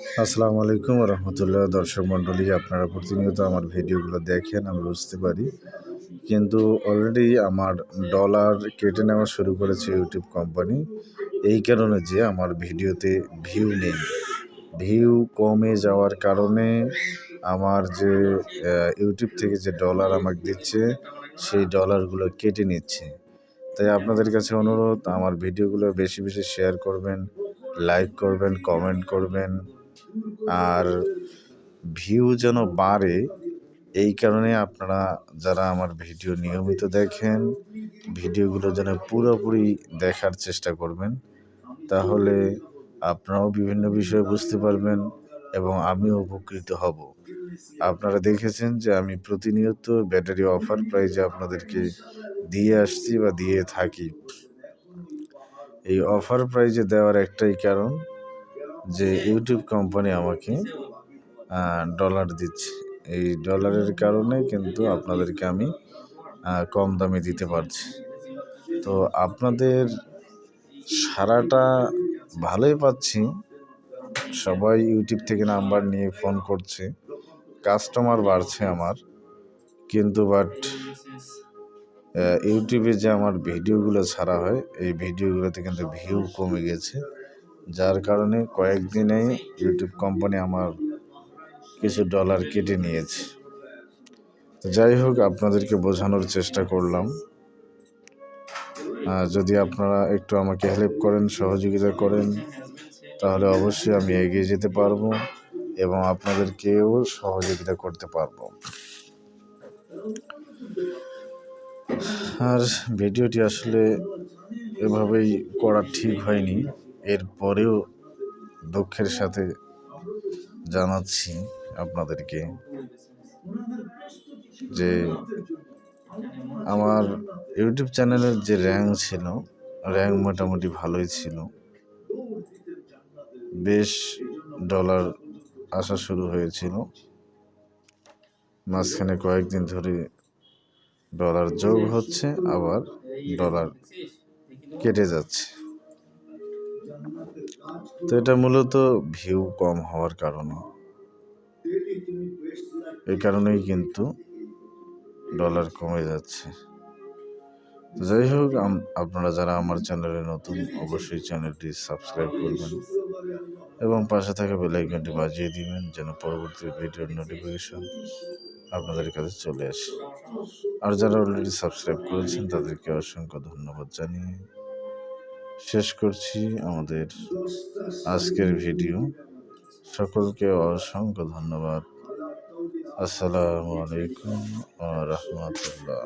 আসসালামু আলাইকুম রহমতুল্লাহ, দর্শক মণ্ডলী, আপনারা প্রতিনিয়ত আমার ভিডিওগুলো দেখেন, আমি বুঝতে পারি। কিন্তু অলরেডি আমার ডলার কেটে নেওয়া শুরু করেছে ইউটিউব কোম্পানি এই কারণে যে আমার ভিডিওতে ভিউ নেই। ভিউ কমে যাওয়ার কারণে আমার যে ইউটিউব থেকে যে ডলার আমাকে দিচ্ছে, সেই ডলারগুলো কেটে নিচ্ছে। তাই আপনাদের কাছে অনুরোধ, আমার ভিডিওগুলো বেশি বেশি শেয়ার করবেন লাইক করবেন কমেন্ট করবেন। আর ভিউ যেন বাড়ে, এই কারণে আপনারা যারা আমার ভিডিও নিয়মিত দেখেন, ভিডিওগুলো যেন পুরোপুরি দেখার চেষ্টা করবেন, তাহলে আপনারাও বিভিন্ন বিষয়ে বুঝতে পারবেন এবং আমিও উপকৃত হব। আপনারা দেখেছেন যে আমি প্রতিনিয়ত ব্যাটারি অফার প্রাইজে আপনাদেরকে দিয়ে আসছি বা দিয়ে থাকি। এই অফার প্রাইজে দেওয়ার একটাই কারণ যে ইউটিউব কোম্পানি আমাকে ডলার দিচ্ছে। এই ডলারের কারণে কিন্তু আপনাদেরকে আমি কম দামে দিতে পারছি। তো আপনাদের সারাটা ভালোই পাচ্ছি। সবাই ইউটিউব থেকে নাম্বার নিয়ে ফোন করছে। কাস্টমার বাড়ছে আমার। কিন্তু বাট ইউটিউবে যে আমার ভিডিওগুলো ছাড়া হয়, এই ভিডিওগুলোতে কিন্তু ভিউ কমে গেছে। যার কারণে কয়েকদিনেই ইউটিউব কোম্পানি আমার কিছু ডলার কেটে নিয়েছে। যাই হোক, আপনাদেরকে বোঝানোর চেষ্টা করলাম। যদি আপনারা একটু আমাকে হেল্প করেন, সহযোগিতা করেন, তাহলে অবশ্যই আমি এগিয়ে যেতে পারব এবং আপনাদেরকেও সহযোগিতা করতে পারব। আর ভিডিওটি আসলে এভাবেই করা ঠিক হয়নি। এরপরেও দুঃখের সাথে জানাচ্ছি আপনাদেরকে যে আমার ইউটিউব চ্যানেলের যে র্যাঙ্ক ছিল র্যাঙ্ক মোটামুটি ভালোই ছিল। বেশ ডলার আসা শুরু হয়েছিল। মাঝখানে কয়েকদিন ধরে ডলার যোগ হচ্ছে, আবার ডলার কেটে যাচ্ছে। তো এটা মূলত ভিউ কম হওয়ার কারণে। এই কারণেই কিন্তু ডলার কমে যাচ্ছে। যাই হোক আপনারা যারা আমার চ্যানেলে নতুন, অবশ্যই চ্যানেলটি সাবস্ক্রাইব করবেন এবং পাশে থাকা বেল আইকনটি বাজিয়ে দিবেন যেন পরবর্তী ভিডিওর নোটিফিকেশন আপনাদের কাছে চলে আসে। আর যারা অলরেডি সাবস্ক্রাইব করেছেন, তাদেরকে অসংখ্য ধন্যবাদ জানিয়ে শেষ করছি আমাদের আজকের ভিডিও। সকলকে অসংখ্য ধন্যবাদ। আসসালামু আলাইকুম রহমতুল্লাহ।